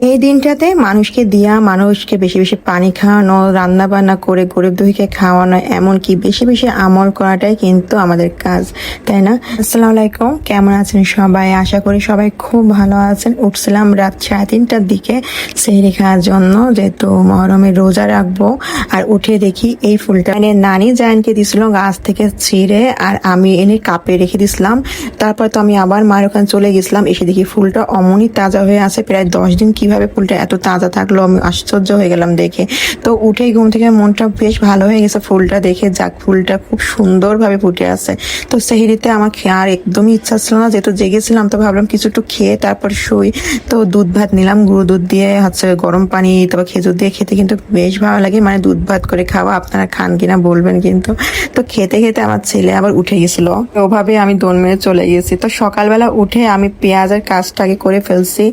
এই দিনটাতে মানুষকে দিয়া, মানুষকে বেশি বেশি পানি খাওয়ানো রান্না বান্না করে গরিব দুঃখীকে খাওয়ানো, এমনকি বেশি বেশি আমল করাটাই কিন্তু আমাদের কাজ, তাই না? আসসালামু আলাইকুম, কেমন আছেন সবাই? আশা করি সবাই খুব ভালো আছেন। উঠছিলাম রাত সাড়ে তিনটার দিকে সেহরি খাওয়ার জন্য, যেহেতু মহরমে রোজা রাখব, আর উঠে দেখি এই ফুলটা। মানে নানি জায়নকে দিছিল গাছ থেকে ছিঁড়ে, আর আমি এনে কাপে রেখে দিছিলাম তারপর তো আমি আবার মায়ের ওখানে চলে গেছিলাম, এসে দেখি ফুলটা অমনই তাজা হয়ে আছে, প্রায় দশ দিন কীভাবে ফুলটা এত তাজা থাকল, আমি আশ্চর্য হয়ে গেলাম দেখে। তো উঠেই ঘুম থেকে মনটা বেশ ভালো হয়ে গেছে ফুলটা দেখে। যাক, ফুলটা খুব সুন্দরভাবে ফুটে আছে তো সেহেরিতে আমার আর একদমই ইচ্ছা ছিল না, যেহেতু জেগেছিলাম, তো ভাবলাম কিছু একটু খেয়ে তারপর শুই। তো দুধ ভাত নিলাম, গুঁড়ো দুধ দিয়ে, হচ্ছে গরম পানি, তারপর খেজুর দিয়ে খেতে কিন্তু বেশ ভালো লাগে। মানে দুধ ভাত করে খাওয়া, আপনারা খান কিনা বলবেন কিন্তু। তো খেতে খেতে আমার ছেলে আবার উঠে গেছিল। ওভাবে আমি দোন মেরে চলে গেছি। তো সকালবেলা উঠে আমি পেঁয়াজের কাজটাকে করে ফেলছি।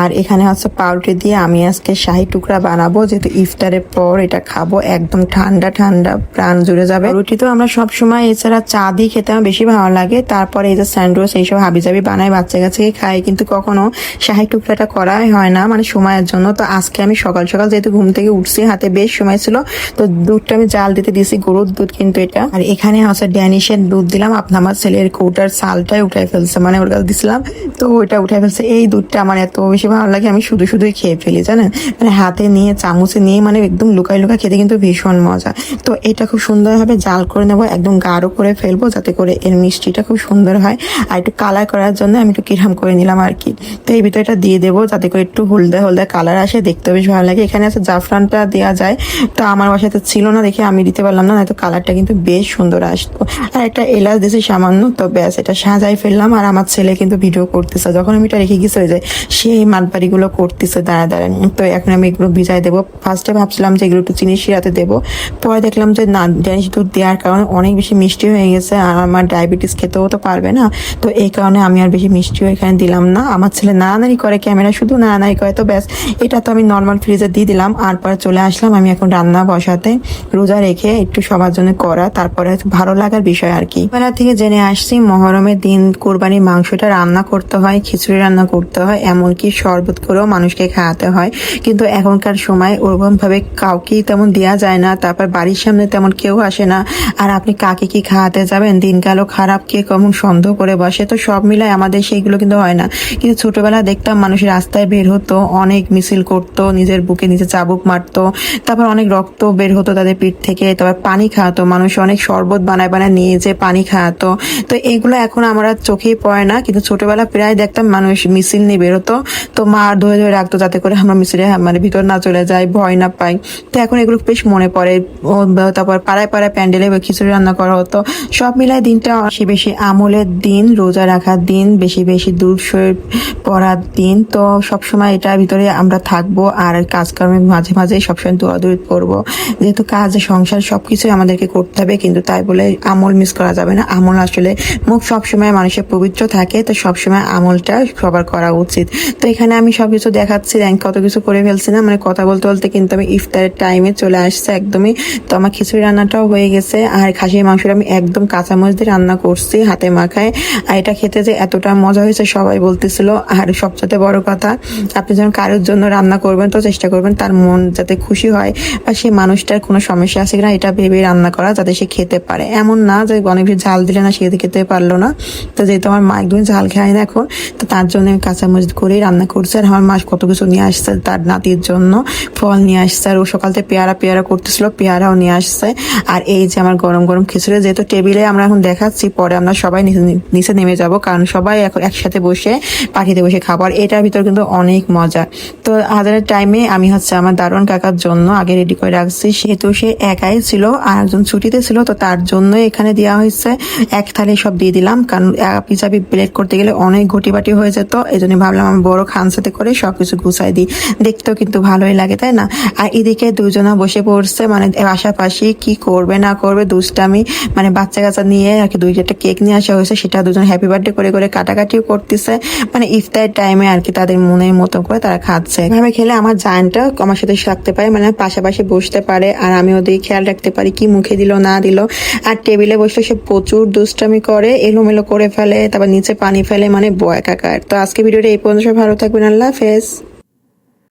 আর এখানে হচ্ছে পাউরুটি দিয়ে আমি আজকে শাহি টুকরা বানাবো। যেহেতু ইফতারের পর এটা খাব, একদম ঠান্ডা ঠান্ডা প্রাণ জুড়ে যাবে। রুটি তো আমরা সব সময় এছাড়া চা দিয়ে খেতে আমার বেশি ভালো লাগে। তারপরে এই যে স্যান্ডউইচ, এইসব হাবিজাবি বানাই বাচ্চা কাছে খাই। কিন্তু কখনো শাহি টুকরাটা করাই হয় না মানে সময়ের জন্য। তো আজকে আমি সকাল সকাল যেহেতু ঘুম থেকে উঠছি, হাতে বেশ সময় ছিল, তো দুধটা আমি জাল দিতে দিয়েছি, গরুর দুধ কিন্তু এটা। আর এখানে হচ্ছে ড্যানিশের দুধ দিলাম আপনার আমার ছেলের কৌটার সালটাই উঠাই ফেলছে মানে ওর কাছে দিছিলাম। তো ওইটা উঠাই ফেলছে। এই দুধটা আমার এত বেশি ভালো লাগে, আমি শুধু শুধুই খেয়ে ফেলি, জানেন? মানে হাতে নিয়ে, চামচে নিয়ে মানে একদম লুকাই লুকাই খেতে কিন্তু ভীষণ মজা। তো এটা খুব সুন্দরভাবে জাল করে নেব, একদম গাঢ় করে ফেলব, যাতে করে এর মিষ্টিটা খুব সুন্দর হয়। আর একটু কালার করার জন্য আমি একটু কিরাম করে নিলাম আর কি। তো এই ভিতরে এটা দিয়ে দেবো, যাতে করে একটু হলদে হলদে কালার আসে দেখতে বেশ ভালো লাগে। এখানে আছে জাফরানটা দেওয়া যায়, তো আমার বাসাতে ছিল না দেখে আমি দিতে পারলাম না, নয়তো কালারটা কিন্তু বেশ সুন্দর আসতো। আর একটা এলাচ দিয়েছি সামান্য, তো ব্যাস, এটা সাজাই ফেললাম। আর আমার ছেলে কিন্তু ভিডিও করতেছে, যখন আমি এটা রেখে গেছি ওই যে সেই মাতবাড়িগুলো করতেছে দাঁড়া দাঁড়ায় তো এখন আমি এগুলো ভিজাই দেবো। ফার্স্টে ভাবছিলাম যে এগুলো একটু চিনি শিরাতে দেবো। পরে দেখলাম যে না ড্যানিশ দুধ দেওয়ার কারণে অনেক বেশি মিষ্টি হয়ে গেছে আর আমার ডায়াবেটিস খেতেও তো পারবে না। তো এই কারণে আমি আর বেশি মিষ্টিও এখানে দিলাম না। আমার ছেলে নাড়ানাড়ি করে, ক্যামেরা শুধু নাড়ানাড়ি করে, তো ব্যাস। এটা তো আমি নর্মাল ফ্রিজে দিয়ে দিলাম। আর পরে চলে আসলাম আমি এখন রান্না বসাতে। রোজা রেখে একটু সবার জন্য করা, তারপরে ভালো লাগার বিষয় আর কি। বেলা থেকে জেনে আসছি, মহরমের দিন কোরবানির মাংসটা রান্না করতে হয়, খিচুড়ি রান্না করতে হয়, এমনকি শরবত করেও মানুষকে খাওয়াতে হয়। কিন্তু এখনকার সময় ওরকম ভাবে কাউকেই তেমন দেওয়া যায় না। তারপর বাড়ির সামনে তেমন কেউ আসে না। আর আপনি কাকে কি খাওয়াতে যাবেন? দিনকালও খারাপ, কে কেমন সন্দেহ করে বসে। তো সব মিলায় আমাদের সেইগুলো কিন্তু হয় না। কিন্তু ছোটবেলা দেখতাম মানুষ রাস্তায় বের হতো, অনেক মিছিল করতো, নিজের বুকে নিজে চাবুক মারতো। তারপর অনেক রক্ত বের হতো তাদের পিঠ থেকে। তারপর পানি খাওয়াতো। মানুষ অনেক শরবত বানায় বানায় নিয়ে যে পানি খাওয়াতো। তো এগুলো এখন আমরা চোখেই পড়ে না। কিন্তু ছোটবেলা প্রায় দেখতাম মানুষ মিছিল নিয়ে বেরোতো তো মা ধরে ধরে রাখতো যাতে করে আমরা মিছিলে মানে ভিতর না চলে যাই, ভয় না পাই। তো এখন এগুলো বেশ মনে পড়ে। তারপর পাড়ায় পাড়ায় প্যান্ডেলে খিচুড়ি রান্না করা হতো। সব মিলায় দিনটা বেশি বেশি আমলের দিন, রোজা রাখার দিন, বেশি বেশি দূর সয়ে পড়ার দিন। তো সবসময় এটার ভিতরে আমরা থাকব আর কাজকর্মের মাঝে মাঝে সবসময় দৌড়াদৌড়ি করব। যেহেতু কাজ, সংসার সবকিছুই আমাদেরকে করতে হবে, কিন্তু তাই বলে আমল মিস করা যাবে না। আমল আসলে মুখ সবসময় মানুষের পবিত্র থাকে, তো সবসময় আমলটা সবার করা উচিত। তো এখানে আমি সবকিছু দেখাচ্ছি র্যাঙ্ক কত কিছু করে ফেলছি না। মানে কথা বলতে বলতে কিন্তু আমি ইফতারের টাইমে চলে আসছে একদমই। তো আমার খিচুড়ি রান্নাটাও হয়ে গেছে। আর খাসির মাংসটা আমি একদম কাঁচামরিচ দিয়ে রান্না করছি হাতে মাখায়। আর এটা খেতে যে এতটা মজা হয়েছে সবাই বলতেছিল, আর সবচেয়ে বড় কথা, আপনি যখন কারোর জন্য রান্না করবেন, তো চেষ্টা করবেন তার মন যাতে খুশি হয়। বা সেই মানুষটার কোনো সমস্যা আছে কিনা, এটা ভেবে রান্না করা যাতে সে খেতে পারে। এমন না যে অনেক বেশি ঝাল দিলে না সে খেতে পারল না। তো যেহেতু আমার মা একদমই ঝাল খায় না এখন, তো তার জন্য আমি কাঁচামরিচ করেই রান্না করছি। আর আমার মা কত কিছু নিয়ে আসছে তার নাতির জন্য। ফল নিয়ে আসছে আর ও সকাল থেকে পেয়ারা পেয়ারা করতেছিল, পেয়ারাও নিয়ে আসছে। আর এই যে আমার গরম গরম খিচুড়ি, যেহেতু টেবিলে আমরা এখন দেখাচ্ছি, পরে আমরা সবাই নিচে- নেমে যাব, কারণ সবাই এখন একসাথে বসে পাখিতে বসে খাব। আর এটার ভিতর কিন্তু অনেক মজা। তো হাজারের টাইমে আমি হচ্ছে আমার দারুণ কাকার জন্য আগে রেডি করে রাখছি। সেহেতু সে একাই ছিল, আর একজন ছুটিতে ছিল, তো তার জন্য এখানে দেওয়া হয়েছে এক থালি সব দিয়ে দিলাম। কারণ পিসাপি প্লেট করতে গেলে অনেক ঘটি বাটি হয়ে যেত। এই জন্য ভাবলাম আমি বড় খানসাতে করে সবকিছু গুছাই দিই। দেখতেও কিন্তু ভালোই লাগে, তাই না? আর এদিকে দুজনা বসে পড়ছে মানে পাশাপাশি কি করবে, না করবে, দুষ্টামি মানে বাচ্চা কাচ্চা নিয়ে আর কি দুই একটা কেক নিয়ে আসা হয়েছে, সেটা দুজন হ্যাপি বার্থডে করে করে কাটাকাটিও করতেছে। মানে ইফতারের টাইমে আর কি তাদের মনের মতো করে তারা খাচ্ছে। এভাবে খেলে আমার জায়নটা আমার সাথে থাকতে পারে মানে পাশাপাশি বসতে পারে, আর আমি ওদের খেয়াল রাখতে পারি কি মুখে দিল, না দিল। আর টেবিলে বসলে সে প্রচুর দুষ্টামি করে, এলোমেলো করে ফেলে, তারপর নিচে পানি ফেলে মানে বয় কাকার। তো আজকে ভিডিওটা এই পর্যন্ত ভালো থাকবেন, আল্লাহ হাফেজ।